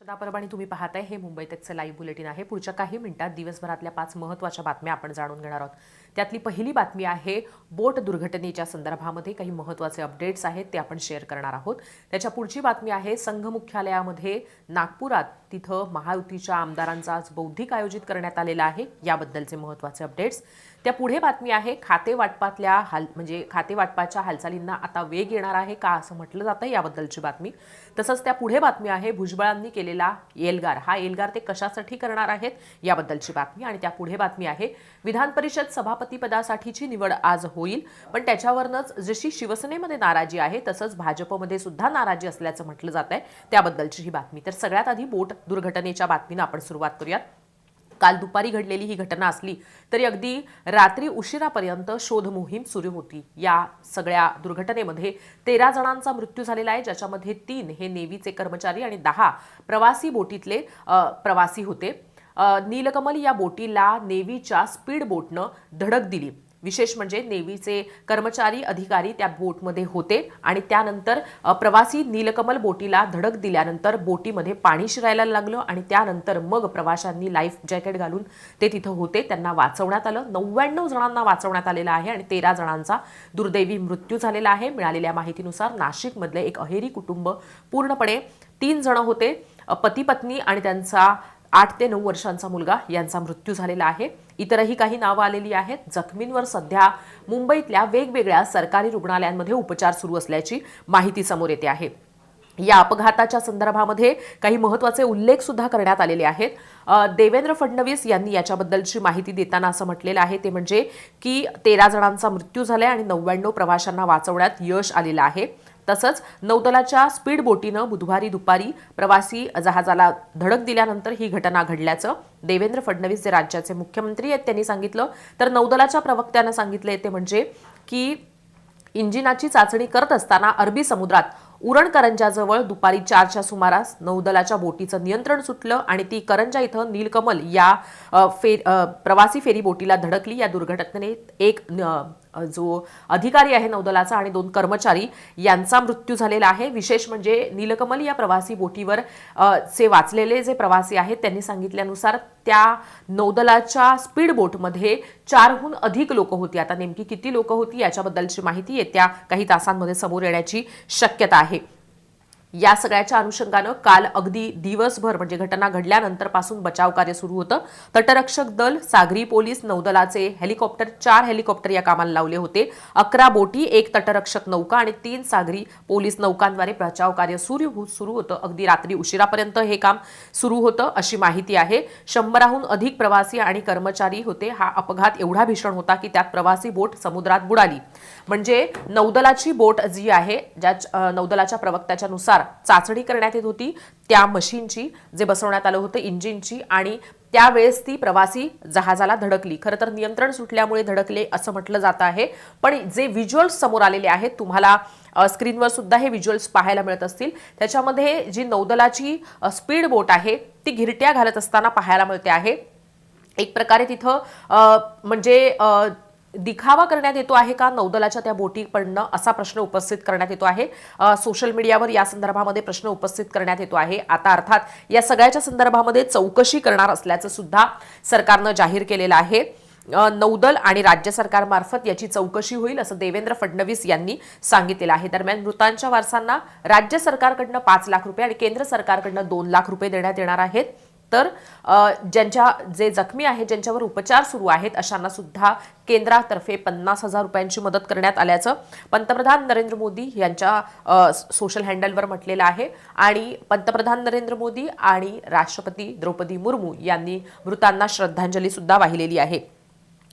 सदाप्रमाणे तुम्ही पाहताय हे मुंबई तकचं लाईव्ह बुलेटिन आहे. पुढच्या काही मिनिटात दिवसभरातल्या पाच महत्त्वाच्या बातम्या आपण जाणून घेणार आहोत. त्यातली पहिली बातमी आहे बोट दुर्घटनेच्या संदर्भामध्ये काही महत्त्वाचे अपडेट्स आहेत ते आपण शेअर करणार आहोत. त्याच्या पुढची बातमी आहे संघ मुख्यालयामध्ये नागपुरात तिथं महायुतीच्या आमदारांचा आज बौद्धिक आयोजित करण्यात आलेला आहे. याबद्दलचे महत्त्वाचे अपडेट्स त्या पुढे बातमी आहे खाते वाटपातल्या हाल म्हणजे खाते वाटपाच्या हालचालींना आता वेग येणार आहे का असं म्हटलं जातं याबद्दलची बातमी. तसंच त्या पुढे बातमी आहे भुजबळांनी केलेला एल्गार हा एल्गार ते कशासाठी करणार आहेत याबद्दलची बातमी आणि त्या पुढे बातमी आहे विधान परिषद सभापतीपदासाठीची निवड आज होईल पण त्याच्यावरनंच जशी शिवसेनेमध्ये नाराजी आहे तसंच भाजपमध्ये सुद्धा नाराजी असल्याचं म्हटलं जात आहे त्याबद्दलची ही बातमी. तर सगळ्यात आधी बोट दुर्घटनेच्या बातमीनं आपण सुरुवात करूयात. काल दुपारी घडलेली ही घटना असली तरी अगदी रात्री उशिरापर्यंत शोध मोहीम सुरू होती. या सगळ्या दुर्घटनेमध्ये तेरा जणांचा मृत्यू झालेला आहे ज्याच्यामध्ये तीन हे नेव्हीचे कर्मचारी आणि दहा प्रवासी बोटीतले प्रवासी होते. नीलकमल या बोटीला नेव्हीच्या स्पीड बोटनं धडक दिली. विशेष म्हणजे नेव्हीचे कर्मचारी अधिकारी त्या बोटमध्ये होते आणि त्यानंतर प्रवासी नीलकमल बोटीला धडक दिल्यानंतर बोटीमध्ये पाणी शिरायला लागलं आणि त्यानंतर मग प्रवाशांनी लाईफ जॅकेट घालून ते तिथं होते. त्यांना वाचवण्यात आलं. नव्याण्णव जणांना वाचवण्यात आलेलं आहे आणि तेरा जणांचा दुर्दैवी मृत्यू झालेला आहे. मिळालेल्या माहितीनुसार नाशिकमधले एक अहेरी कुटुंब पूर्णपणे तीन जण होते. पती पत्नी आणि त्यांचा आठ ते नऊ वर्षांचा मुलगा यांचा मृत्यू झालेला आहे. इतरही काही नावं आलेली आहेत. जखमींवर सध्या मुंबईतल्या वेगवेगळ्या सरकारी रुग्णालयांमध्ये उपचार सुरू असल्याची माहिती समोर येते आहे. या अपघाताच्या संदर्भामध्ये काही महत्त्वाचे उल्लेख सुद्धा करण्यात आलेले आहेत. देवेंद्र फडणवीस यांनी याच्याबद्दलची माहिती देताना असं म्हटलेलं आहे. ते म्हणजे की तेरा जणांचा मृत्यू झालाय आणि नव्याण्णव प्रवाशांना वाचवण्यात यश आलेलं आहे. तसंच नौदलाच्या स्पीड बोटीनं बुधवारी दुपारी प्रवासी जहाजाला धडक दिल्यानंतर ही घटना घडल्याचं देवेंद्र फडणवीस जे राज्याचे मुख्यमंत्री आहेत त्यांनी सांगितलं. तर नौदलाच्या प्रवक्त्यानं सांगितले ते म्हणजे की इंजिनाची चाचणी करत असताना अरबी समुद्रात उरण करंजाजवळ दुपारी चारच्या सुमारास नौदलाच्या बोटीचं नियंत्रण सुटलं आणि ती करंजा इथं नीलकमल या फे प्रवासी फेरी बोटीला धडकली. या दुर्घटनेत एक न- जो अधिकारी आहे नौदलाचा आणि दोन कर्मचारी यांचा मृत्यू झालेला आहे. विशेष म्हणजे नीलकमल या प्रवासी बोटीवर चे वाचलेले जे प्रवासी आहेत त्यांनी सांगितल्यानुसार त्या नौदलाच्या स्पीड बोटमध्ये चारहून अधिक लोक होती. आता नेमकी किती लोक होती याच्याबद्दलची माहिती येत्या काही तासांमध्ये समोर येण्याची शक्यता आहे. या सगळ्याच्या अनुषंगानं काल अगदी दिवसभर म्हणजे घटना घडल्यानंतरपासून बचाव कार्य सुरू होतं. तटरक्षक दल सागरी पोलीस नौदलाचे हेलिकॉप्टर चार हेलिकॉप्टर या कामाला लावले होते. अकरा बोटी एक तटरक्षक नौका आणि तीन सागरी पोलीस नौकांद्वारे बचाव कार्य सुरू सुरू होतं. अगदी रात्री उशिरापर्यंत हे काम सुरू होतं अशी माहिती आहे. शंभराहून अधिक प्रवासी आणि कर्मचारी होते. हा अपघात एवढा भीषण होता की त्यात प्रवासी बोट समुद्रात बुडाली. म्हणजे नौदलाची बोट जी आहे ज्या नौदलाच्या प्रवक्त्याच्या नुसार चाचणी करण्यात येत होती त्या मशीनची जे बसवण्यात आलं होतं इंजिनची आणि त्यावेळेस ती प्रवासी जहाजाला धडकली. खरं तर नियंत्रण सुटल्यामुळे धडकले असं म्हटलं जात आहे. पण जे व्हिज्युअल्स समोर आलेले आहेत तुम्हाला स्क्रीनवर सुद्धा हे व्हिज्युअल्स पाहायला मिळत असतील. त्याच्यामध्ये जी नौदलाची स्पीड बोट आहे ती घिरट्या घालत असताना पाहायला मिळते आहे. एक प्रकारे तिथं म्हणजे दिखावा करण्यात येतो आहे का? नौदलाच्या त्या बोटी पडणं असा प्रश्न उपस्थित करण्यात येतो आहे. सोशल मीडियावर या संदर्भामध्ये प्रश्न उपस्थित करण्यात येतो आहे. आता अर्थात या सगळ्याच्या संदर्भामध्ये चौकशी करणार असल्याचं सुद्धा सरकारनं जाहीर केलेलं आहे. नौदल आणि राज्य सरकारमार्फत याची चौकशी होईल असं देवेंद्र फडणवीस यांनी सांगितलेलं आहे. दरम्यान मृतांच्या वारसांना राज्य सरकारकडनं पाच लाख रुपये आणि केंद्र सरकारकडनं दोन लाख रुपये देण्यात येणार आहेत. तर ज्यांच्या जे जखमी आहेत ज्यांच्यावर उपचार सुरू आहेत अशांना सुद्धा केंद्रातर्फे पन्नास हजार रुपयांची मदत करण्यात आल्याचं पंतप्रधान नरेंद्र मोदी यांच्या सोशल हँडलवर म्हटलेलं आहे. आणि पंतप्रधान नरेंद्र मोदी आणि राष्ट्रपती द्रौपदी मुर्मू यांनी मृतांना श्रद्धांजली सुद्धा वाहिलेली आहे.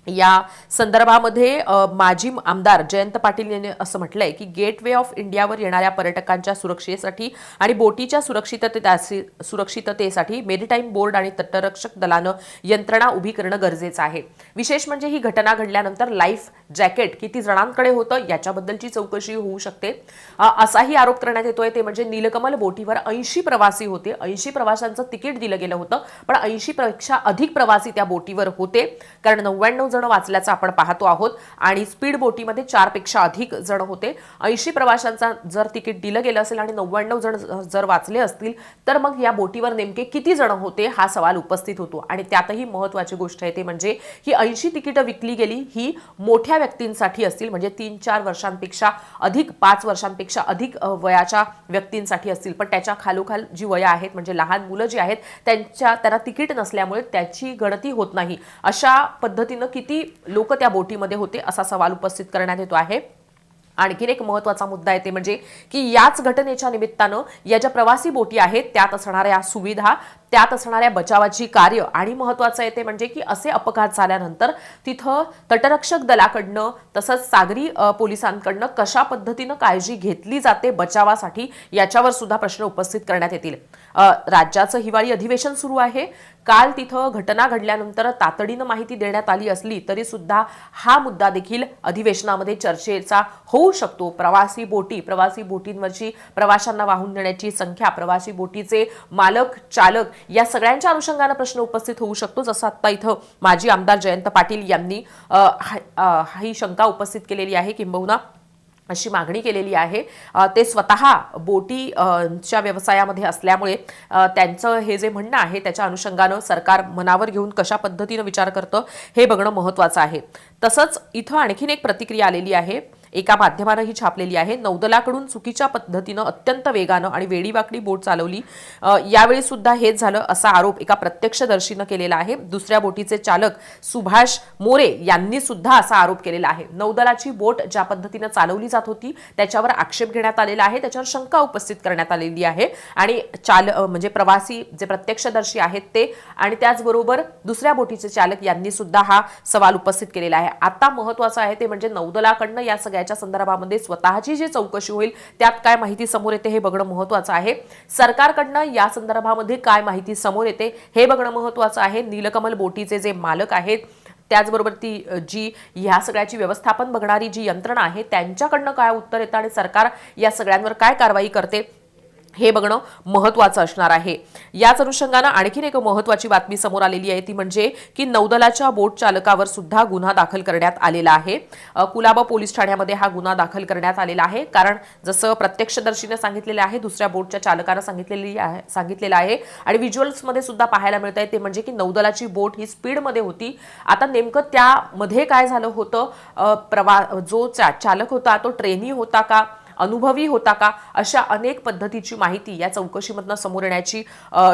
या संदर्भामध्ये माजी आमदार जयंत पाटील यांनी असं म्हटलंय की गेट वे ऑफ इंडियावर येणाऱ्या पर्यटकांच्या सुरक्षेसाठी आणि बोटीच्या सुरक्षितते सुरक्षिततेसाठी मेरीटाईम बोर्ड आणि तटरक्षक दलानं यंत्रणा उभी करणं गरजेचं आहे. विशेष म्हणजे ही घटना घडल्यानंतर लाईफ जॅकेट किती जणांकडे होतं याच्याबद्दलची चौकशी होऊ शकते. असाही आरोप करण्यात येतोय ते म्हणजे नीलकमल बोटीवर ऐंशी प्रवासी होते. ऐंशी प्रवाशांचं तिकीट दिलं गेलं होतं पण ऐंशी पेक्षा अधिक प्रवासी त्या बोटीवर होते. कारण नव्याण्णव जण वाचल्याचं आपण पाहतो आहोत आणि स्पीड बोटीमध्ये चारपेक्षा अधिक जण होते. ऐंशी प्रवाशांचा जर तिकीट दिलं गेलं असेल आणि नव्याण्णव जण जर वाचले असतील तर मग या बोटीवर नेमके किती जण होते हा सवाल उपस्थित होतो. आणि त्यातही महत्वाची गोष्ट आहे ते म्हणजे ही ऐंशी तिकीटं विकली गेली ही मोठ्या व्यक्तींसाठी असतील म्हणजे तीन चार वर्षांपेक्षा अधिक पाच वर्षांपेक्षा अधिक वयाच्या व्यक्तींसाठी असतील. पण त्याच्या खालोखाल जी वया आहेत म्हणजे लहान मुलं जी आहेत त्यांच्या त्यांना तिकीट नसल्यामुळे त्याची गणती होत नाही. अशा पद्धतीनं किती लोक त्या बोटीमध्ये होते असा सवाल उपस्थित करण्यात येतो आहे. आणखीन एक महत्त्वाचा मुद्दा येते म्हणजे की याच घटनेच्या निमित्तानं या ज्या प्रवासी बोटी आहेत त्यात असणाऱ्या सुविधा त्यात असणाऱ्या बचावाची कार्य आणि महत्वाचं येते म्हणजे की असे अपघात झाल्यानंतर तिथं तटरक्षक दलाकडनं तसंच सागरी पोलिसांकडनं कशा पद्धतीनं काळजी घेतली जाते बचावासाठी याच्यावर सुद्धा प्रश्न उपस्थित करण्यात येतील. राज्याचं हिवाळी अधिवेशन सुरू आहे. काल तिथं घटना घडल्यानंतर तातडीनं माहिती देण्यात आली असली तरी सुद्धा हा मुद्दा देखील अधिवेशनामध्ये चर्चेचा होऊ शकतो. प्रवासी बोटी प्रवासी बोटींवरची प्रवाशांना वाहून नेण्याची संख्या प्रवासी बोटीचे मालक चालक या सगळ्यांच्या अनुषंगानं प्रश्न उपस्थित होऊ शकतो. जसं आता इथं माजी आमदार जयंत पाटील यांनी हा- ही शंका उपस्थित केलेली आहे. किंबहुना अशी मागणी केलेली आहे. ते स्वतः बोटीच्या व्यवसायामध्ये असल्यामुळे त्यांचं हे जे म्हणणं आहे त्याच्या अनुषंगानं सरकार मनावर घेऊन कशा पद्धतीनं विचार करतं हे बघणं महत्त्वाचं आहे. तसंच इथं आणखीन एक प्रतिक्रिया आलेली आहे. एका माध्यमानं ही छापलेली आहे. नौदलाकडून चुकीच्या पद्धतीनं अत्यंत वेगानं आणि वेडीवाकडी बोट चालवली. यावेळी सुद्धा हेच झालं असा आरोप एका प्रत्यक्षदर्शीनं केलेला आहे. दुसऱ्या बोटीचे चालक सुभाष मोरे यांनी सुद्धा असा आरोप केलेला आहे. नौदलाची बोट ज्या पद्धतीनं चालवली जात होती त्याच्यावर आक्षेप घेण्यात आलेला आहे. त्याच्यावर शंका उपस्थित करण्यात आलेली आहे. आणि चाल म्हणजे प्रवासी जे प्रत्यक्षदर्शी आहेत ते आणि त्याचबरोबर दुसऱ्या बोटीचे चालक यांनी सुद्धा हा सवाल उपस्थित केलेला आहे. आता महत्वाचं आहे ते म्हणजे नौदलाकडनं या सगळ्या याच्या संदर्भामध्ये स्वतःची जी चौकशी होईल त्यात काय माहिती समोर येते हे बघणं महत्वाचं आहे. सरकारकडनं या संदर्भामध्ये काय माहिती समोर येते हे बघणं महत्वाचं आहे. नीलकमल बोटीचे जे मालक आहेत त्याचबरोबर ती जी ह्या सगळ्याची व्यवस्थापन बघणारी जी यंत्रणा आहे त्यांच्याकडनं काय उत्तर येतं आणि सरकार या सगळ्यांवर काय कारवाई करते हे बघणं महत्वाचं असणार आहे. याच अनुषंगानं आणखीन एक महत्वाची बातमी समोर आलेली आहे ती म्हणजे की नौदलाच्या बोट चालकावर सुद्धा गुन्हा दाखल करण्यात आलेला आहे. कुलाबा पोलीस ठाण्यामध्ये हा गुन्हा दाखल करण्यात आलेला आहे. कारण जसं प्रत्यक्षदर्शीनं सांगितलेलं आहे दुसऱ्या बोटच्या चालकानं सांगितलेली आहे सांगितलेलं आहे. आणि व्हिज्युअल्समध्ये सुद्धा पाहायला मिळत आहे ते म्हणजे की नौदलाची बोट ही स्पीडमध्ये होती. आता नेमकं त्यामध्ये काय झालं होतं? प्रवा जो चा- चालक होता तो ट्रेनी होता का? अनुभवी होता का? अशा अनेक पद्धतीची माहिती या चौकशीमधनं समोर येण्याची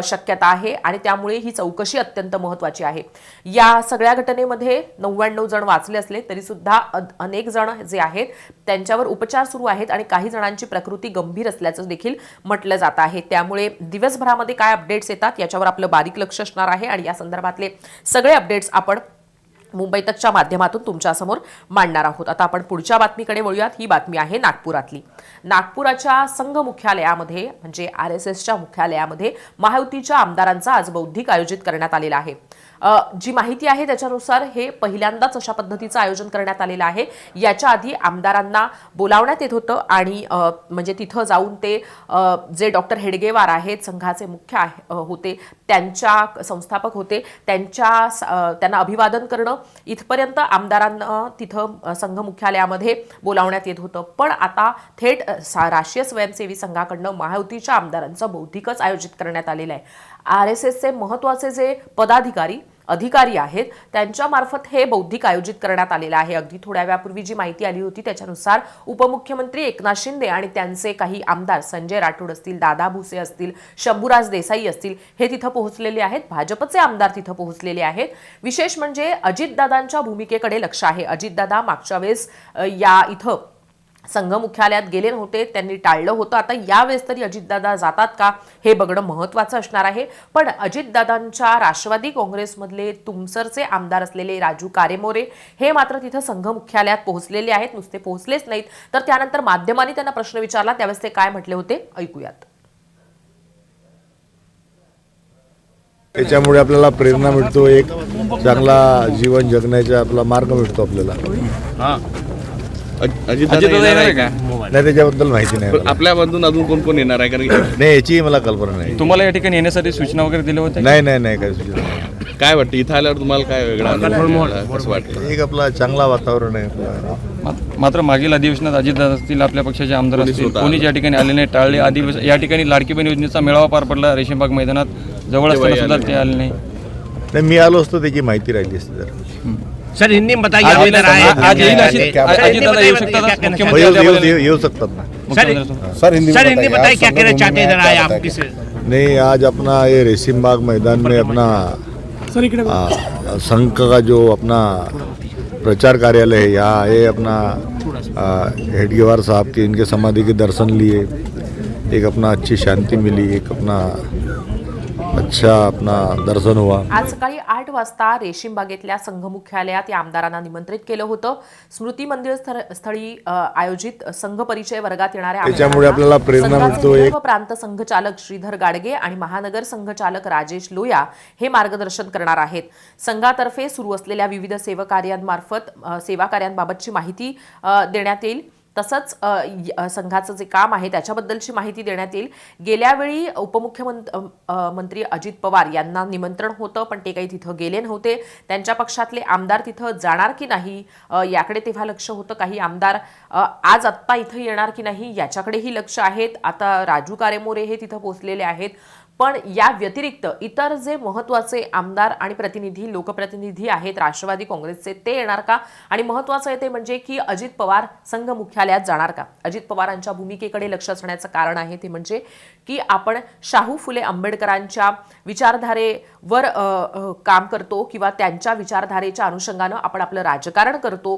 शक्यता आहे आणि त्यामुळे ही चौकशी अत्यंत महत्वाची आहे. या सगळ्या घटनेमध्ये नव्याण्णव जण वाचले असले तरी सुद्धा अनेक जण जे आहेत त्यांच्यावर उपचार सुरू आहेत आणि काही जणांची प्रकृती गंभीर असल्याचं देखील म्हटलं जात आहे. त्यामुळे दिवसभरामध्ये काय अपडेट्स येतात याच्यावर आपलं बारीक लक्ष असणार आहे आणि या संदर्भातले सगळे अपडेट्स आपण मुंबई तकच्या माध्यमातून तुमच्यासमोर मांडणार आहोत. आता आपण पुढच्या बातमीकडे वळूयात. ही बातमी आहे नागपुरातली. नागपुराच्या संघ मुख्यालयामध्ये म्हणजे आर एस एसच्या मुख्यालयामध्ये महायुतीच्या आमदारांचा आज बौद्धिक आयोजित करण्यात आलेला आहे. जी माहिती आहे त्याच्यानुसार हे पहिल्यांदाच अशा पद्धतीचं आयोजन करण्यात आलेलं आहे. याच्या आधी आमदारांना बोलावण्यात येत होतं आणि म्हणजे तिथं जाऊन ते जे डॉक्टर हेडगेवार आहेत संघाचे मुख्य आहे- होते त्यांच्या संस्थापक होते त्यांच्या स- त्यांना अभिवादन करणं इथपर्यंत आमदारांना तिथं संघ मुख्यालयामध्ये बोलावण्यात येत होतं. पण आता थेट सा- राष्ट्रीय स्वयंसेवी संघाकडनं महायुतीच्या आमदारांचं बौद्धिकच आयोजित करण्यात आलेलं आहे. आर एस एसचे महत्त्वाचे जे पदाधिकारी अधिकारी आहेत. त्यांच्यामार्फत हे बौद्धिक आयोजित करण्यात आलेलं आहे. अगदी थोड्या वेळापूर्वी जी माहिती आली होती त्याच्यानुसार उपमुख्यमंत्री एकनाथ शिंदे आणि त्यांचे काही आमदार संजय राठोड असतील दादा भुसे असतील शंभूराज देसाई असतील हे तिथं पोहोचलेले आहेत. भाजपचे आमदार तिथं पोहोचलेले आहेत. विशेष म्हणजे अजितदादांच्या भूमिकेकडे लक्ष आहे. अजितदादा मागच्या वेळेस या इथं संघ मुख्यालयात गेले नव्हते त्यांनी टाळलं होतं. आता यावेळेस तरी अजितदादा जातात का हे बघणं महत्वाचं असणार आहे. पण अजितदादांच्या राष्ट्रवादी काँग्रेसमधले तुमसरचे आमदार असलेले राजू कारेमोरे हे मात्र तिथं संघ मुख्यालयात पोहोचलेले आहेत नुसते पोहोचलेच नाहीत. तर त्यानंतर माध्यमांनी त्यांना प्रश्न विचारला. त्यावेळेस ते काय म्हटले होते? ऐकूयात. त्याच्यामुळे आपल्याला प्रेरणा मिळतो एक चांगला जीवन जगण्याचा आपला मार्ग मिळतो आपल्याला. हा. अजितदादा येणार आहे का? नाही त्याच्याबद्दल माहिती नाही मला. आपल्या बांधून अजून कोण कोण येणार आहे? कारण की नाही याचीही मला कल्पना नाही. तुम्हाला या ठिकाणी येण्यासाठी सूचना वगैरे दिल्या होत्या? नाही नाही नाही काय सूचना नाही. काय वाटतं इथं आल्यावर तुम्हाला काय वेगळा अनुभव मिळाला? कसं वाटतं एक आपला चांगला वातावरण आहे. आपलं. मात्र मागील अधिवेशनात अजितदादा असतील आपल्या पक्षाचे आमदार असतील कोणी या ठिकाणी आले नाही. टाळले अधिवेश या ठिकाणी लाडकी बहीण योजनेचा मेळावा पार पडला रेशीमबाग मैदानात. जवळ असताना सुद्धा ते आले नाही. नाही मी आलो असतो त्याची माहिती राहिली असती जर. सर हिंदी में बताइए आज आप इधर आए। आज- आज येईल अशी- आज- में येऊ शकतात क्या कहना मुख्यमंत्री येऊ शकतात ना सर हिंदी सर हिंदी बताइए, बताइए क्या कहना चाहते हैं इधर आए आप? किस नहीं आज अपना ये रेसिम बाग मैदान में अपना संघ का जो अपना प्रचार कार्यालय है यहाँ ये अपना हेडगेवार साहब के इनके समाधि के दर्शन लिए। एक अपना अच्छी शांति मिली एक अपना अच्छा अपना दर्शन हुआ आज सकाळी आठ वाजता रेशीम बागेतल्या संघ मुख्यालयात या आमदारांना निमंत्रित केलं होतं. स्मृती मंदिर स्थळ- आयोजित संघ परिचय वर्गात येणाऱ्या त्याच्यामुळे आपल्याला प्रेरणा संघाचे मिळतो एक- प्रांत संघचालक श्रीधर गाडगे आणि महानगर संघचालक राजेश लोया हे मार्गदर्शन करणार आहेत. संघातर्फे सुरू असलेल्या विविध सेवा कार्यांमार्फत सेवा कार्यांबाबतची माहिती देण्यात येईल. तसंच य- संघाचं जे काम आहे त्याच्याबद्दलची माहिती देण्यात येईल. गेल्या वेळी उपमुख्यमंत्री अजित पवार यांना निमंत्रण होतं पण ते काही तिथं गेले नव्हते. त्यांच्या पक्षातले आमदार तिथं जाणार की नाही याकडे तेव्हा लक्ष होतं. काही आमदार आज आत्ता इथं येणार की नाही याच्याकडेही लक्ष आहेत. आता राजू कारेमोरे हे तिथं पोहोचलेले आहेत. पण या व्यतिरिक्त इतर जे महत्त्वाचे आमदार आणि प्रतिनिधी लोकप्रतिनिधी आहेत राष्ट्रवादी काँग्रेसचे ते येणार का? आणि महत्वाचं आहे ते म्हणजे की अजित पवार संघ मुख्यालयात जाणार का? अजित पवारांच्या भूमिकेकडे लक्ष असण्याचं कारण आहे ते म्हणजे की आपण शाहू फुले आंबेडकरांच्या विचारधारेवर काम करतो किंवा त्यांच्या विचारधारेच्या अनुषंगानं आपण आपलं राजकारण करतो.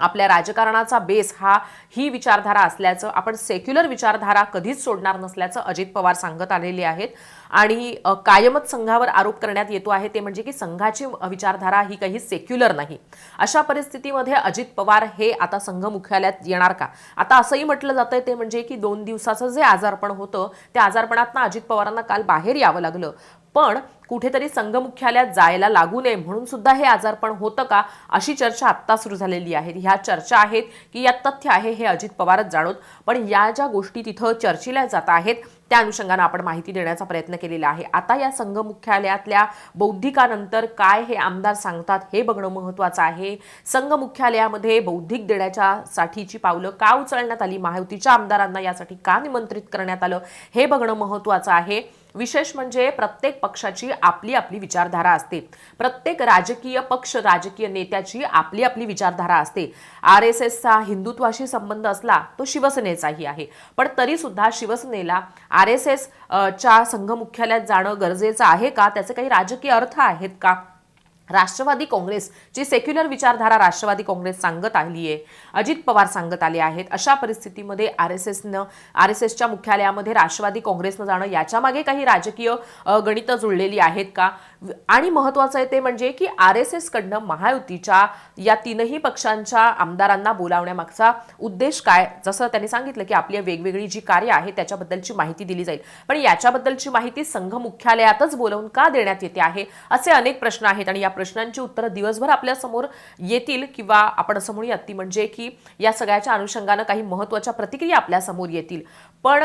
आपल्या राजकारणाचा बेस हा ही विचारधारा असल्याचं आपण सेक्युलर विचारधारा कधीच सोडणार नसल्याचं अजित पवार सांगत आलेले आहेत. आणि कायमच संघावर आरोप करण्यात येतो आहे ते म्हणजे की संघाची विचारधारा ही काही सेक्युलर नाही. अशा परिस्थितीमध्ये अजित पवार हे आता संघ मुख्यालयात येणार का? आता असंही म्हटलं जातंय ते म्हणजे की दोन दिवसाचं जे आजारपण होतं त्या आजारपणातनं अजित पवारांना काल बाहेर यावं लागलं. पण कुठेतरी संघ मुख्यालयात जायला लागू नये म्हणून सुद्धा हे आजारपण होतं का अशी चर्चा आत्ता सुरू झालेली आहे. ह्या चर्चा आहेत की यात तथ्य आहे हे अजित पवारच जाणोत पण या ज्या गोष्टी तिथं चर्चेला जात आहेत त्या अनुषंगानं आपण माहिती देण्याचा प्रयत्न केलेला आहे. आता या संघ मुख्यालयातल्या बौद्धिकानंतर काय हे आमदार सांगतात हे बघणं महत्वाचं आहे. संघ मुख्यालयामध्ये बौद्धिक देण्याच्या साठीची पावलं का उचलण्यात आली? महायुतीच्या आमदारांना यासाठी का निमंत्रित करण्यात आलं? हे बघणं महत्वाचं आहे. विशेष म्हणजे प्रत्येक पक्षाची आपली आपली विचारधारा असते. प्रत्येक राजकीय पक्ष राजकीय नेत्याची आपली आपली विचारधारा असते. आर एस एसचा हिंदुत्वाशी संबंध असला तो शिवसेनेचाही आहे. पण तरी सुद्धा शिवसेनेला आर एस एस च्या संघ मुख्यालयात जाणं गरजेचं आहे का? त्याचे काही राजकीय अर्थ आहेत का? राष्ट्रवादी काँग्रेसची सेक्युलर विचारधारा राष्ट्रवादी काँग्रेस सांगत आली आहे अजित पवार सांगत आले आहेत अशा परिस्थितीमध्ये आर एस एसनं आर एस एसच्या मुख्यालयामध्ये राष्ट्रवादी काँग्रेसनं जाणं याच्या मागे काही राजकीय गणितं जुळलेली आहेत का? आणि महत्वाचं आहे ते म्हणजे की आर एस एसकडनं महायुतीच्या या तीनही पक्षांच्या आमदारांना बोलावण्यामागचा उद्देश काय? जसं त्यांनी सांगितलं की आपली वेगवेगळी जी कार्य आहे त्याच्याबद्दलची माहिती दिली जाईल. पण याच्याबद्दलची माहिती संघ मुख्यालयातच बोलवून का देण्यात येते आहे? असे अनेक प्रश्न आहेत आणि या प्रश्नांची उत्तरं दिवसभर आपल्यासमोर येतील किंवा आपण असं म्हणूयात ती म्हणजे की या सगळ्याच्या अनुषंगानं काही महत्त्वाच्या प्रतिक्रिया आपल्यासमोर येतील. पण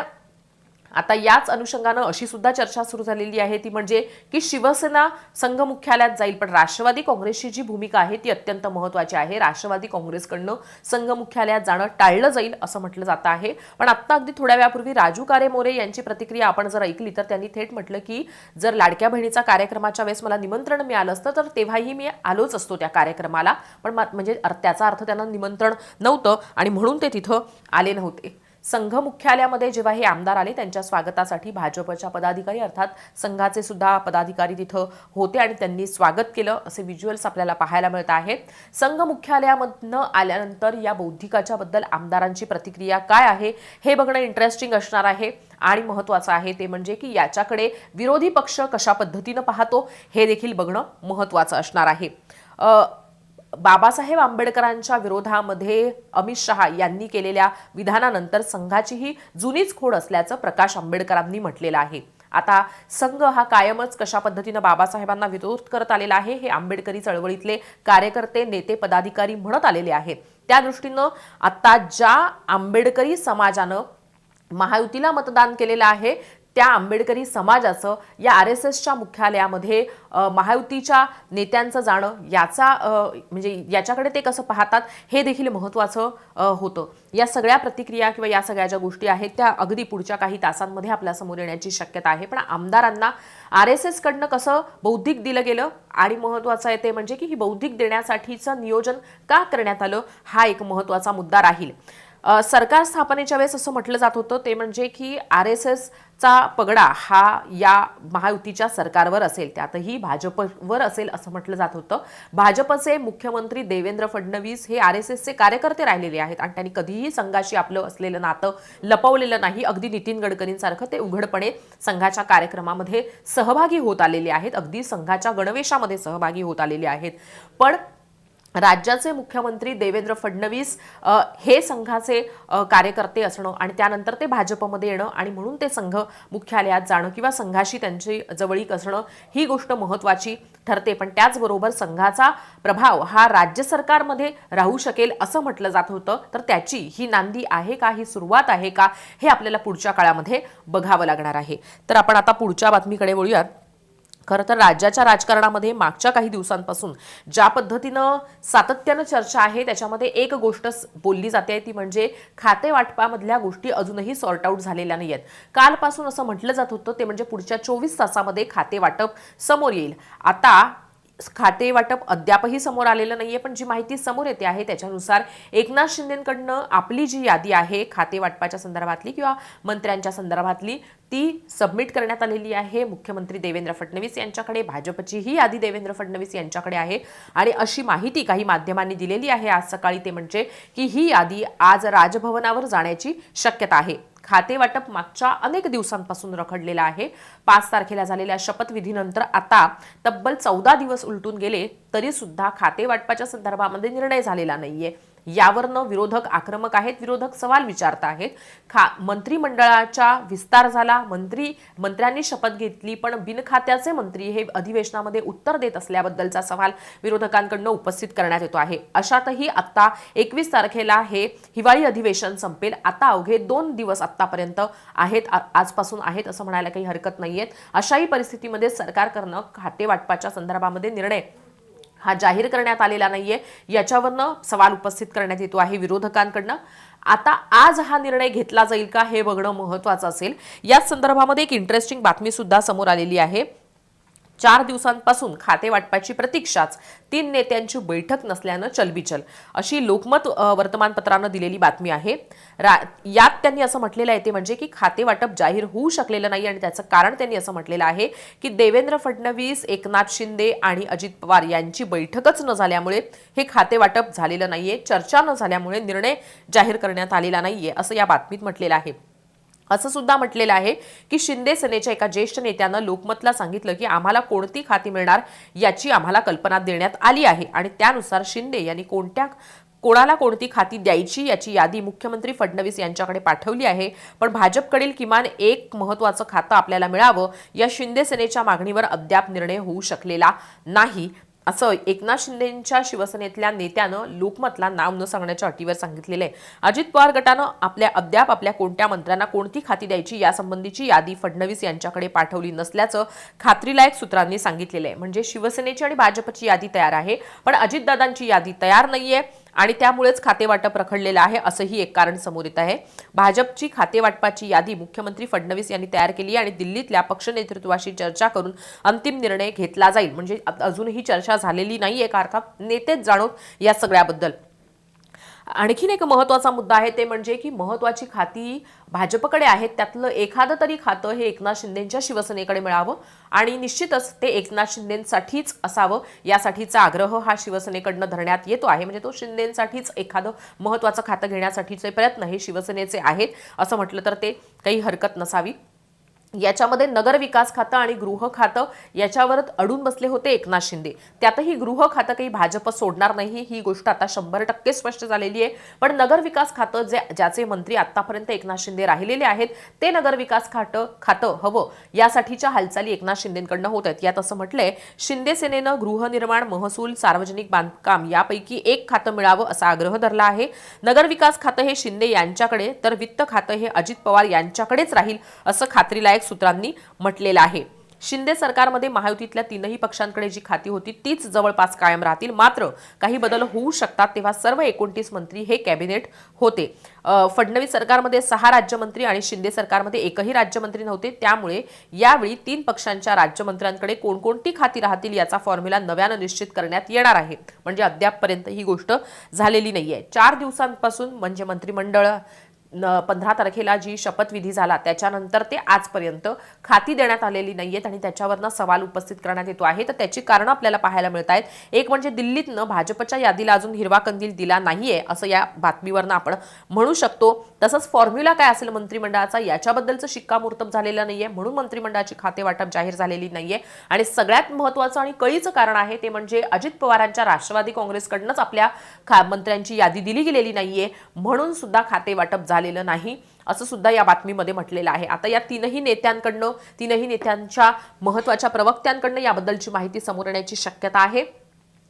आता याच अनुषंगानं अशी सुद्धा चर्चा सुरू झालेली आहे. ती म्हणजे की शिवसेना संघ मुख्यालयात जाईल पण राष्ट्रवादी काँग्रेसची जी भूमिका आहे ती अत्यंत महत्वाची आहे. राष्ट्रवादी काँग्रेसकडनं संघ मुख्यालयात जाणं टाळलं जाईल असं म्हटलं जात आहे. पण आत्ता अगदी थोड्या वेळापूर्वी राजू कारे मोरे यांची प्रतिक्रिया आपण जर ऐकली तर त्यांनी थेट म्हटलं की जर लाडक्या बहिणीचा कार्यक्रमाच्या वेळेस मला निमंत्रण मिळालं असतं तर तेव्हाही मी आलोच असतो त्या कार्यक्रमाला. पण म्हणजे त्याचा अर्थ त्यांना निमंत्रण नव्हतं आणि म्हणून ते तिथं आले नव्हते. संघ मुख्यालयामध्ये जेव्हा हे आमदार आले त्यांच्या स्वागतासाठी भाजपच्या पदाधिकारी अर्थात संघाचे सुद्धा पदाधिकारी तिथं होते आणि त्यांनी स्वागत केलं असे व्हिज्युअल्स आपल्याला पाहायला मिळत आहेत. संघ मुख्यालयामधनं आल्यानंतर या बौद्धिकाच्या बद्दल आमदारांची प्रतिक्रिया काय आहे हे बघणं इंटरेस्टिंग असणार आहे. आणि महत्वाचं आहे ते म्हणजे की याच्याकडे विरोधी पक्ष कशा पद्धतीनं पाहतो हे देखील बघणं महत्वाचं असणार आहे. बाबासाहेब आंबेडकरांच्या विरोधामध्ये अमित शहा यांनी केलेल्या विधानानंतर संघाची ही जुनीच खोड असल्याचं प्रकाश आंबेडकरांनी म्हटलेलं आहे. आता संघ हा कायमच कशा पद्धतीनं बाबासाहेबांना विरोध करत आलेला आहे हे आंबेडकरी चळवळीतले कार्यकर्ते नेते पदाधिकारी म्हणत आलेले आहेत. त्या दृष्टीनं आता ज्या आंबेडकरी समाजानं महायुतीला मतदान केलेलं आहे त्या आंबेडकरी समाजाचं या आर एस एसच्या मुख्यालयामध्ये महायुतीच्या नेत्यांचं जाणं याचा म्हणजे याच्याकडे ते कसं पाहतात हे देखील महत्त्वाचं होतं. या सगळ्या प्रतिक्रिया किंवा या सगळ्या ज्या गोष्टी आहेत त्या अगदी पुढच्या काही तासांमध्ये आपल्यासमोर येण्याची शक्यता आहे. पण आमदारांना आर एस एसकडनं कसं बौद्धिक दिलं गेलं आणि महत्त्वाचं आहे ते म्हणजे की ही बौद्धिक देण्यासाठीचं नियोजन का करण्यात आलं हा एक महत्त्वाचा मुद्दा राहील. सरकार स्थापनेच्या वेळेस असं म्हटलं जात होतं ते म्हणजे की आर एस एसचा पगडा हा या महायुतीच्या सरकारवर असेल त्यातही भाजपवर असेल असं म्हटलं जात होतं. भाजपचे मुख्यमंत्री देवेंद्र फडणवीस हे आर एस एसचे कार्यकर्ते राहिलेले आहेत आणि त्यांनी कधीही संघाशी आपलं असलेलं नातं लपवलेलं नाही. अगदी नितीन गडकरींसारखं ते उघडपणे संघाच्या कार्यक्रमामध्ये सहभागी होत आलेले आहेत. अगदी संघाच्या गणवेशामध्ये सहभागी होत आलेले आहेत. पण राज्याचे मुख्यमंत्री देवेंद्र फडणवीस हे संघाचे कार्यकर्ते असणं आणि त्यानंतर ते भाजपमध्ये येणं आणि म्हणून ते संघ मुख्यालयात जाणं किंवा संघाशी त्यांची जवळीक असणं ही गोष्ट महत्त्वाची ठरते. पण त्याचबरोबर संघाचा प्रभाव हा राज्य सरकारमध्ये राहू शकेल असं म्हटलं जात होतं. तर त्याची ही नांदी आहे का? ही सुरुवात आहे का? हे आपल्याला पुढच्या काळामध्ये बघावं लागणार आहे. तर आपण आता पुढच्या बातमीकडे वळूयात. खरं तर राज्याच्या राजकारणामध्ये मागच्या काही दिवसांपासून ज्या पद्धतीनं सातत्यानं चर्चा आहे त्याच्यामध्ये एक गोष्ट स- बोलली जाते ती म्हणजे खाते वाटपामधल्या गोष्टी अजूनही सॉर्ट आऊट झालेल्या नाही आहेत कालपासून असं म्हटलं जात होतं ते म्हणजे पुढच्या चोवीस तासामध्ये खाते वाटप समोर येईल. आता खाते वाटप अद्यापही समोर आलेलं नाहीये पण जी माहिती समोर येते आहे त्याच्यानुसार एकनाथ शिंदेकडनं आपली जी यादी आहे खाते वाटपाच्या संदर्भातली किंवा मंत्र्यांच्या संदर्भातली ती सबमिट करण्यात आलेली आहे. मुख्यमंत्री देवेंद्र फडणवीस यांच्याकडे भाजपची ही यादी देवेंद्र फडणवीस यांच्याकडे आहे. आणि अशी माहिती काही माध्यमांनी दिलेली आहे आज सकाळी ते म्हणजे की ही यादी आज राजभवनावर जाण्याची शक्यता आहे. खाते वाटप मागच्या अनेक दिवसांपासून रखडलेलं आहे. पाच तारखेला झालेल्या शपथविधीनंतर आता तब्बल चौदा दिवस उलटून गेले तरी सुद्धा खाते वाटपाच्या संदर्भामध्ये निर्णय झालेला नाहीये. यावरनं विरोधक आक्रमक आहेत विरोधक सवाल विचारत आहेत. खा मंत्रिमंडळाचा विस्तार झाला मंत्री मंत्र्यांनी शपथ घेतली पण बिनखात्याचे मंत्री हे अधिवेशनामध्ये उत्तर देत असल्याबद्दलचा सवाल विरोधकांकडनं उपस्थित करण्यात येतो आहे. अशातही आत्ता एकवीस तारखेला हे हिवाळी अधिवेशन संपेल. आता अवघे दोन दिवस आत्तापर्यंत आहेत आ- आजपासून आहेत असं म्हणायला काही हरकत नाहीये. अशाही परिस्थितीमध्ये सरकारकडनं खाते वाटपाच्या संदर्भामध्ये निर्णय हा जाहीर करण्यात आलेला नाहीये. याच्यावरनं सवाल उपस्थित करण्यात येतो आहे विरोधकांकडनं. आता आज हा निर्णय घेतला जाईल का हे बघणं महत्वाचं असेल. याच संदर्भामध्ये एक इंटरेस्टिंग बातमी सुद्धा समोर आलेली आहे. चार दिवसांपासून खाते वाटपाची प्रतीक्षाच तीन नेत्यांची बैठक नसल्यानं चलबिचल. अशी लोकमत वर्तमानपत्रानं दिलेली बातमी आहे. रा यात त्यांनी असं म्हटलेलं आहे ते म्हणजे की खाते वाटप जाहीर होऊ शकलेलं नाही आणि त्याचं कारण त्यांनी असं म्हटलेलं आहे की देवेंद्र फडणवीस एकनाथ शिंदे आणि अजित पवार यांची बैठकच न झाल्यामुळे हे खाते वाटप झालेलं नाहीये चर्चा न झाल्यामुळे निर्णय जाहीर करण्यात आलेला नाहीये असं या बातमीत म्हटलेलं आहे. असं सुद्धा म्हटलेलं आहे की शिंदे सेनेच्या एका ज्येष्ठ नेत्यानं लोकमतला सांगितलं की आम्हाला कोणती खाती मिळणार याची आम्हाला कल्पना देण्यात आली आहे. आणि त्यानुसार शिंदे यांनी कोणत्या कोणाला कोणती खाती द्यायची याची यादी मुख्यमंत्री फडणवीस यांच्याकडे पाठवली आहे. पण भाजपकडील किमान एक महत्वाचं खातं आपल्याला मिळावं या शिंदे सेनेच्या मागणीवर अद्याप निर्णय होऊ शकलेला नाही. असं एकनाथ शिंदेच्या शिवसेनेतल्या नेत्यानं लोकमतला नाव न सांगण्याच्या अटीवर सांगितलेलं आहे. अजित पवार गटानं आपल्या अद्याप आपल्या कोणत्या मंत्र्यांना कोणती खाती द्यायची यासंबंधीची यादी फडणवीस यांच्याकडे पाठवली नसल्याचं खात्रीलायक सूत्रांनी सांगितलेलं आहे. म्हणजे शिवसेनेची आणि भाजपची यादी तयार आहे पण अजितदादांची यादी तयार नाहीये. आणि त्यामुळेच खातेवाटप रखडलेलं आहे असंही एक कारण समोर येत आहे. भाजपची खातेवाटपाची यादी मुख्यमंत्री फडणवीस यांनी तयार केली आणि दिल्लीतल्या पक्ष नेतृत्वाशी चर्चा करून अंतिम निर्णय घेतला जाईल. म्हणजे अजूनही चर्चा झालेली नाही एक अर्थात नेतेच जाणून या सगळ्याबद्दल. आणखीन एक महत्त्वाचा मुद्दा आहे ते म्हणजे की महत्वाची खाती भाजपकडे आहेत त्यातलं एखादं तरी खातं हे एकनाथ शिंदेच्या शिवसेनेकडे मिळावं आणि निश्चितच ते एकनाथ शिंदेंसाठीच असावं यासाठीचा आग्रह हा शिवसेनेकडनं धरण्यात येतो आहे. म्हणजे तो शिंदेंसाठीच एखादं महत्वाचं खातं घेण्यासाठीचे प्रयत्न हे शिवसेनेचे आहेत असं म्हटलं तर ते काही हरकत नसावी. याच्यामध्ये नगर विकास खातं आणि गृह खातं याच्यावर अडून बसले होते एकनाथ शिंदे. त्यातही गृह खातं काही भाजप सोडणार नाही ही गोष्ट आता शंभर टक्के स्पष्ट झालेली आहे. पण नगर विकास खातं जे ज्याचे मंत्री आतापर्यंत एकनाथ शिंदे राहिलेले आहेत ते नगर विकास खातं खातं हवं यासाठीच्या हालचाली एकनाथ शिंदेकडनं होत आहेत. यात असं म्हटलंय शिंदे सेनेनं गृहनिर्माण महसूल सार्वजनिक बांधकाम यापैकी एक खातं मिळावं असा आग्रह धरला आहे. नगर विकास खातं हे शिंदे यांच्याकडे तर वित्त खातं हे अजित पवार यांच्याकडेच राहील असं खात्रीलायक अधिकाधिक सूत्रांनी म्हटलेलं आहे. शिंदे सरकारमध्ये महायुतीतल्या तीनही पक्षांकडे जी खाती होती तीच जवळपास कायम राहतील. मात्र काही बदल होऊ शकतात तेव्हा सर्व एकोणतीस मंत्री हे कॅबिनेट होते. फडणवीस सरकारमध्ये सहा राज्यमंत्री आणि शिंदे सरकारमध्ये एकही राज्यमंत्री नव्हते. त्यामुळे यावेळी तीन पक्षांच्या राज्यमंत्र्यांकडे कोणकोणती खाती राहतील याचा फॉर्म्युला नव्यानं निश्चित करण्यात येणार आहे. म्हणजे अद्यापपर्यंत ही गोष्ट झालेली नाहीये. चार दिवसांपासून म्हणजे मंत्रिमंडळ न- पंधरा तारखेला जी शपथविधी झाला त्याच्यानंतर ते आजपर्यंत खाती देण्यात आलेली नाही आहेत आणि त्याच्यावरनं सवाल उपस्थित करण्यात येतो आहे. तर त्याची कारणं आपल्याला पाहायला मिळत आहेत. एक म्हणजे दिल्लीतनं भाजपच्या यादीला अजून हिरवा कंदील दिला नाहीये असं या बातमीवरनं आपण म्हणू शकतो. तसंच फॉर्म्युला काय असेल मंत्रिमंडळाचा याच्याबद्दलचं शिक्कामोर्तब झालेलं नाहीये म्हणून मंत्रिमंडळाची खाते वाटप जाहीर झालेली नाहीये. आणि सगळ्यात महत्वाचं आणि कळीचं कारण आहे ते म्हणजे अजित पवारांच्या राष्ट्रवादी काँग्रेसकडनंच आपल्या खा मंत्र्यांची यादी दिली गेलेली नाहीये म्हणून सुद्धा खाते वाटप मिळालेलं नाही. असं सुद्धा या बातमीमध्ये म्हटलेलं आहे. आता या तीनही नेत्यांकडनं तीनही नेत्यांच्या महत्त्वाच्या प्रवक्त्यांकडनं याबद्दलची माहिती समोर येण्याची शक्यता आहे.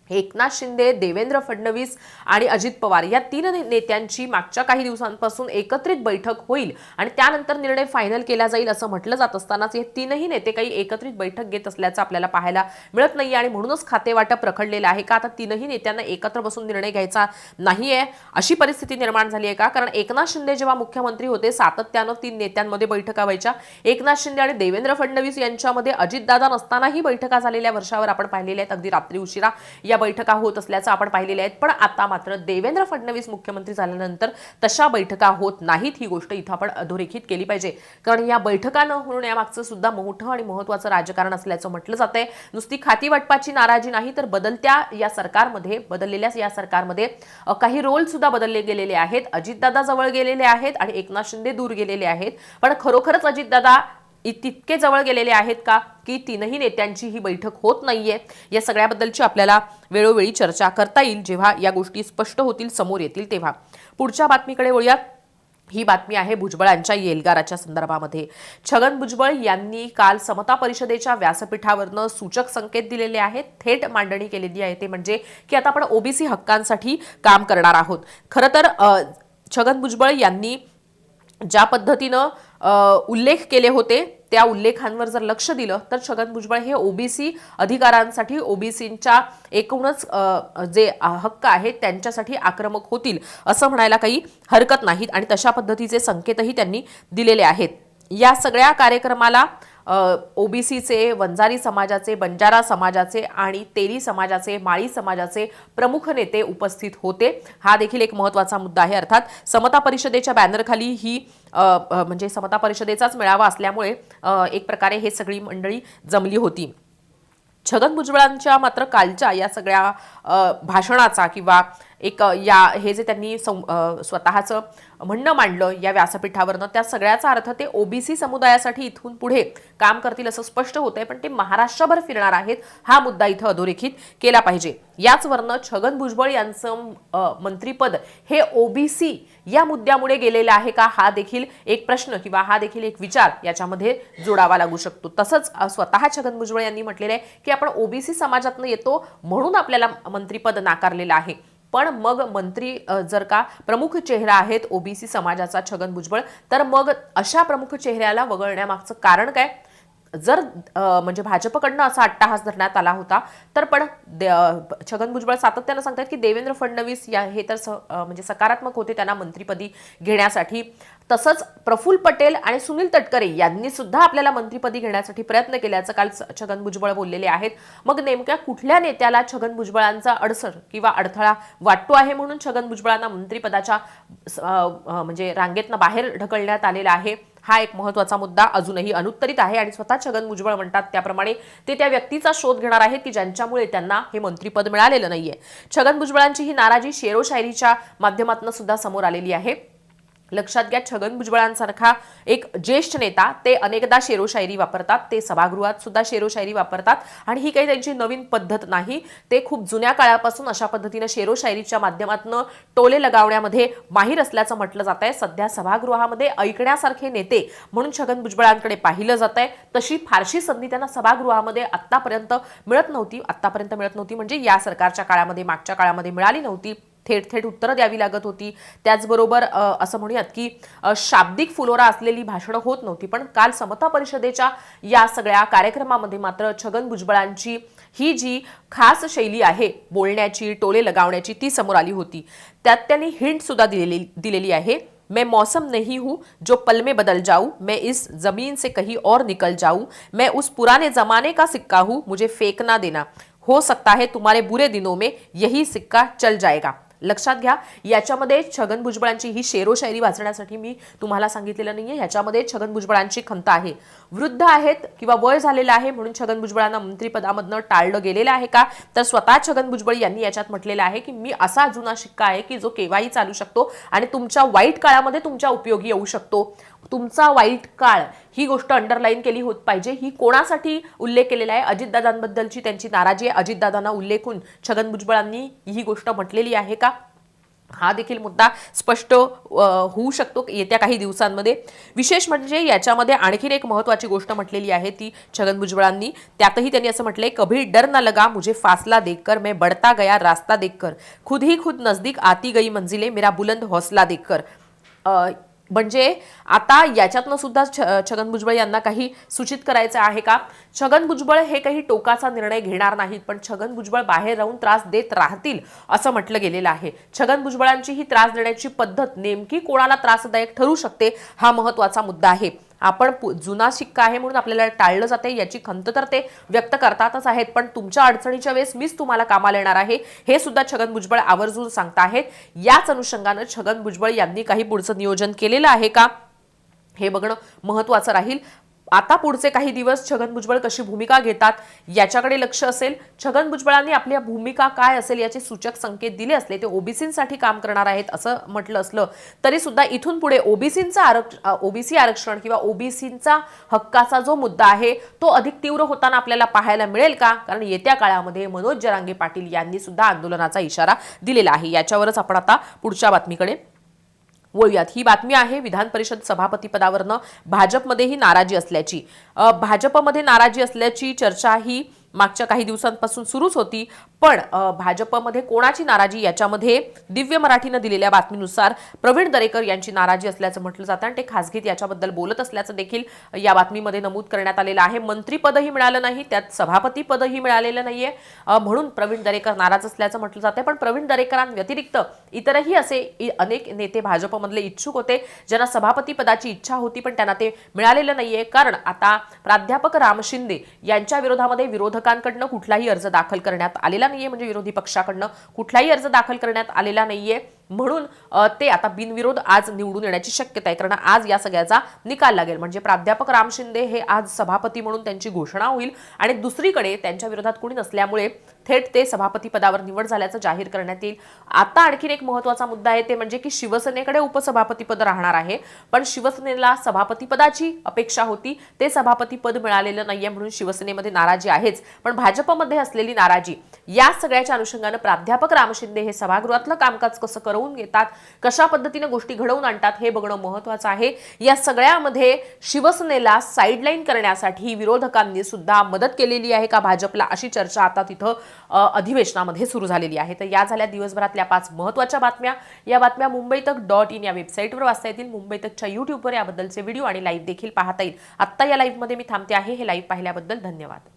एकनाथ शिंदे देवेंद्र फडणवीस आणि अजित पवार या तीन नेत्यांची मागच्या काही दिवसांपासून एकत्रित बैठक होईल आणि त्यानंतर निर्णय फायनल केला जाईल असं म्हटलं जात असतानाच हे तीनही नेते काही एकत्रित बैठक घेत असल्याचं आपल्याला पाहायला मिळत नाही आणि म्हणूनच खाते वाटप रखडलेलं आहे का? आता तीनही नेत्यांना एकत्र बसून निर्णय घ्यायचा नाहीये अशी परिस्थिती निर्माण झाली आहे का? कारण एकनाथ शिंदे जेव्हा मुख्यमंत्री होते सातत्यानं तीन नेत्यांमध्ये बैठका व्हायच्या. एकनाथ शिंदे आणि देवेंद्र फडणवीस यांच्यामध्ये अजितदादा नसतानाही बैठका झालेल्या वर्षावर आपण पाहिलेल्या आहेत. अगदी रात्री उशिरा या बैठका होत असल्याचं आपण पाहिलेल्या आहेत. पण आता मात्र देवेंद्र फडणवीस मुख्यमंत्री झाल्यानंतर तशा बैठका होत नाहीत ही गोष्ट इथं आपण अधोरेखित केली पाहिजे. कारण या बैठका न होण्यामागचं सुद्धा मोठं आणि महत्वाचं राजकारण असल्याचं म्हटलं जात आहे नुसती खाती वाटपाची नाराजी नाही तर बदलत्या या सरकारमध्ये बदललेल्या या सरकारमध्ये काही रोल सुद्धा बदलले गेलेले आहेत. अजितदादा जवळ गेलेले आहेत आणि एकनाथ शिंदे दूर गेलेले आहेत. पण खरोखरच अजितदादा तितके जवळ गेलेले आहेत का की तीनही नेत्यांची ही बैठक होत नाहीये. या सगळ्याबद्दलची आपल्याला वेळोवेळी चर्चा करता येईल. जेव्हा या गोष्टी स्पष्ट होतील समोर येतील तेव्हा. पुढच्या बातमीकडे वळूयात. ही बातमी आहे भुजबळांच्या येलगाराच्या संदर्भामध्ये. छगन भुजबळ यांनी काल समता परिषदेच्या व्यासपीठावरनं सूचक संकेत दिलेले आहेत. थेट मांडणी केलेली आहे. ते म्हणजे की आता आपण ओबीसी हक्कांसाठी काम करणार आहोत. खरं तर छगन भुजबळ यांनी ज्या पद्धतीनं उल्लेख केले होते. त्या उल्लेखांवर जर लक्ष दिलं तर छगन भुजबळ हे ओबीसी अधिकारांसाठी ओबीसींच्या एकूणच जे हक्क आहेत त्यांच्यासाठी आक्रमक होतील असं म्हणायला काही हरकत नाहीत. आणि तशा पद्धतीचे संकेतही त्यांनी दिलेले आहेत. या सगळ्या कार्यक्रमाला ओबीसीचे वंजारी समाजाचे बंजारा समाजाचे आणि तेली समाजाचे माळी समाजाचे प्रमुख नेते उपस्थित होते. हा देखील एक महत्त्वाचा मुद्दा आहे. अर्थात समता परिषदेच्या बॅनरखाली ही म्हणजे समता परिषदेचाच मेळावा असल्यामुळे एक प्रकारे हे सगळी मंडळी जमली होती. छगन भुजबळांच्या मात्र कालच्या या सगळ्या भाषणाचा किंवा एक या हे जे त्यांनी सं- स्वतःचं म्हणणं मांडलं या व्यासपीठावरनं त्या सगळ्याचा अर्थ ते ओबीसी समुदायासाठी इथून पुढे काम करतील असं स्पष्ट होतंय पण ते महाराष्ट्रभर फिरणार आहेत हा मुद्दा इथं अधोरेखित केला पाहिजे. याचवरनं छगन भुजबळ यांचं मंत्रीपद हे ओबीसी या मुद्द्यामुळे गेलेलं आहे का हा देखील एक प्रश्न किंवा हा देखील एक विचार याच्यामध्ये जोडावा लागू शकतो. तसंच स्वतः छगन भुजबळ यांनी म्हटलेलं आहे की आपण ओबीसी समाजातनं येतो म्हणून आपल्याला मंत्रीपद नाकारलेलं आहे. पण मग मंत्री जर का प्रमुख चेहरा आहेत ओबीसी समाजाचा छगन भुजबळ तर मग अशा प्रमुख चेहऱ्याला वगळण्यामागचं कारण काय? जर म्हणजे भाजपकडनं असा अट्टाहास धरण्यात आला होता तर पण दे- छगन भुजबळ सातत्यानं सांगतात की देवेंद्र फडणवीस या हे तर स- म्हणजे सकारात्मक होते त्यांना मंत्रीपदी घेण्यासाठी. तसंच प्रफुल्ल पटेल आणि सुनील तटकरे यांनी सुद्धा आपल्याला मंत्रिपदी घेण्यासाठी प्रयत्न केल्याचं काल छगन भुजबळ बोललेले आहेत. मग नेमक्या कुठल्या नेत्याला छगन भुजबळांचा अडसर किंवा अडथळा वाटतो आहे म्हणून छगन भुजबळांना मंत्रिपदाच्या स- म्हणजे रांगेतनं बाहेर ढकलण्यात आलेला आहे. हा एक महत्त्वाचा मुद्दा अजूनही अनुत्तरित आहे आणि स्वतः छगन भुजबळ म्हणतात त्याप्रमाणे ते त्या व्यक्तीचा शोध घेणार आहेत की ज्यांच्यामुळे त्यांना हे मंत्रिपद मिळालेलं नाहीये. छगन भुजबळांची ही नाराजी शेरो शायरीच्या माध्यमातून सुद्धा समोर आलेली आहे. लक्षात घ्या छगन भुजबळांसारखा एक ज्येष्ठ नेता ते अनेकदा शेरो शायरी वापरतात ते सभागृहात सुद्धा शेरो शायरी वापरतात आणि ही काही त्यांची नवीन पद्धत नाही. ते खूप जुन्या काळापासून अशा पद्धतीनं शेरोशायरीच्या माध्यमातून टोले लगावण्यामध्ये माहीर असल्याचं म्हटलं जात आहे सध्या सभागृहामध्ये ऐकण्यासारखे नेते म्हणून छगन भुजबळांकडे पाहिलं जात आहे तशी फारशी संधी त्यांना सभागृहामध्ये आत्तापर्यंत मिळत नव्हती. आत्तापर्यंत मिळत नव्हती म्हणजे या सरकारच्या काळामध्ये मागच्या काळामध्ये मिळाली नव्हती. थेट थेट उत्तरं द्यावी लागत होती. त्याचबरोबर असं म्हणूयात की शाब्दिक फुलोरा असलेली भाषणं होत नव्हती पण काल समता परिषदेच्या या सगळ्या कार्यक्रमामध्ये मात्र छगन भुजबळांची ही जी खास शैली आहे बोलण्याची टोले लगावण्याची ती समोर आली होती. त्यात त्यांनी हिंटसुद्धा दिलेली दिलेली आहे. मैं मौसम नहीं हूँ जो पल में बदल जाऊँ मैं इस जमीन से कहीं और निकल जाऊँ मैं उस पुराने जमाने का सिक्का हूँ मुझे फेंकना देना। हो सकता है तुम्हारे बुरे दिनों में यही सिक्का चल जाएगा। लक्षात घ्या. याच्यामध्ये छगन भुजबळांची ही शेरोशायरी वाचण्यासाठी मी तुम्हाला सांगितलेलं नाही आहे याच्यामध्ये छगन भुजबळांची खंत आहे. वृद्ध आहेत किंवा वय झालेलं आहे म्हणून छगन भुजबळांना मंत्रीपदामधनं टाळलं गेलेलं आहे का? तर स्वतः छगन भुजबळ यांनी याच्यात म्हटलेलं आहे की मी असा जुना शिक्का आहे की जो केव्हाही चालू शकतो आणि तुमच्या वाईट काळामध्ये तुमच्या उपयोगी येऊ शकतो. तुमचा वाईट काळ ही गोष्ट अंडरलाईन केली होत पाहिजे. ही कोणासाठी उल्लेख केलेला आहे? अजितदादांबद्दलची त्यांची नाराजी आहे. अजितदादांना उल्लेखून छगन भुजबळांनी ही गोष्ट म्हटलेली आहे का? हा देखील मुद्दा स्पष्ट होऊ शकतो येत्या काही दिवसांमध्ये. विशेष म्हणजे याच्यामध्ये आणखीन एक महत्त्वाची गोष्ट म्हटलेली आहे ती छगन भुजबळांनी. त्यातही त्यांनी असं म्हटलंय कभी डर न लगा मुझे फासला देखकर मैं बढ़ता गया रास्ता देखकर. खुद ही खुद नजदीक आती गई मंजिले मेरा बुलंद हौसला देखकर. म्हणजे आता याच्यातनं सुद्धा छ छगन भुजबळ यांना काही सूचित करायचं आहे का? छगन भुजबळ हे काही टोकाचा निर्णय घेणार नाहीत पण छगन भुजबळ बाहेर राहून त्रास देत राहतील असं म्हटलं गेलेलं आहे. छगन भुजबळांची ही त्रास देण्याची पद्धत नेमकी कोणाला त्रासदायक ठरू शकते हा महत्त्वाचा मुद्दा आहे. आपण पु- जुना शिक्का आहे म्हणून आपल्याला टाळलं जाते याची खंत तर ते व्यक्त करतातच आहेत. पण तुमच्या अडचणीच्या वेळेस मीच तुम्हाला कामाला येणार आहे हे सुद्धा छगन भुजबळ आवर्जून सांगताहेत. याच अनुषंगानं छगन भुजबळ यांनी काही पुढचं नियोजन केलेलं आहे का? हे बघणं महत्वाचं राहील. आता पुढचे काही दिवस छगन भुजबळ कशी भूमिका घेतात याच्याकडे लक्ष असेल. छगन भुजबळांनी आपल्या भूमिका काय असेल याचे सूचक संकेत दिले असले ते ओबीसींसाठी काम करणार आहेत असं म्हटलं असलं तरी सुद्धा इथून पुढे ओबीसींचं आरक्ष ओबीसी आरक्षण किंवा ओबीसींचा हक्काचा जो मुद्दा आहे तो अधिक तीव्र होताना आपल्याला पाहायला मिळेल का? कारण येत्या काळामध्ये मनोज जरांगे पाटील यांनी सुद्धा आंदोलनाचा इशारा दिलेला आहे. याच्यावरच आपण आता पुढच्या बातमीकडे वळूयात ही बातमी आहे विधान परिषद सभापतीपदावरनं भाजपमध्येही नाराजी असल्याची. भाजपमध्ये नाराजी असल्याची चर्चा ही मागच्या काही दिवसांपासून सुरूच होती. पण भाजपमध्ये कोणाची नाराजी? याच्यामध्ये दिव्य मराठीनं दिलेल्या बातमीनुसार प्रवीण दरेकर यांची नाराजी असल्याचं म्हटलं जातं आणि ते खासगीत याच्याबद्दल बोलत असल्याचं देखील या बातमीमध्ये नमूद करण्यात आलेलं आहे. मंत्रीपदही मिळालं नाही त्यात सभापती पदही मिळालेलं नाहीये. म्हणून प्रवीण दरेकर नाराज असल्याचं म्हटलं जातं पण प्रवीण दरेकरांव्यतिरिक्त इतरही असे अनेक नेते भाजपमधले इच्छुक होते ज्यांना सभापती पदाची इच्छा होती पण त्यांना ते मिळालेलं नाहीये. कारण आता प्राध्यापक राम शिंदे यांच्या विरोधामध्ये विरोधकांकडनं कुठलाही अर्ज दाखल करण्यात आलेला नाहीये म्हणजे विरोधी पक्षाकडनं कुठलाही अर्ज दाखल करण्यात आलेला नाहीये. म्हणून ते आता बिनविरोध आज निवडून येण्याची शक्यता आहे कारण आज या सगळ्याचा निकाल लागेल. म्हणजे प्राध्यापक राम शिंदे हे आज सभापती म्हणून त्यांची घोषणा होईल आणि दुसरीकडे त्यांच्या विरोधात कोणी नसल्यामुळे थेट ते सभापती पदावर निवड झाल्याचं जाहीर करण्यात येईल. आता आणखीन एक महत्त्वाचा मुद्दा आहे ते म्हणजे की शिवसेनेकडे उपसभापती पद राहणार आहे. पण शिवसेनेला सभापती पदाची अपेक्षा होती. ते सभापती पद मिळालेलं नाहीये म्हणून शिवसेनेमध्ये नाराजी आहेच. पण भाजपमध्ये असलेली नाराजी या सगळ्याच्या अनुषंगानं प्राध्यापक राम शिंदे हे सभागृहातलं कामकाज कसं करवून घेतात कशा पद्धतीने गोष्टी घडवून आणतात हे बघणं महत्वाचं आहे. या सगळ्यामध्ये शिवसेनेला साईडलाईन करण्यासाठी विरोधकांनी सुद्धा मदत केलेली आहे का भाजपला अशी चर्चा आता तिथं अधिवेशनामध्ये सुरू झालेली आहे. तर या झाल्या दिवसभरातल्या पाच महत्त्वाच्या बातम्या. या बातम्या मुंबई तक डॉट इन या वेबसाईटवर वाचता येतील. मुंबई तकच्या यूट्यूबवर याबद्दलचे व्हिडिओ आणि लाईव्ह देखील पाहता येईल. आत्ता या लाईव्हमध्ये मी थांबते आहे. हे लाईव्ह पाहिल्याबद्दल धन्यवाद.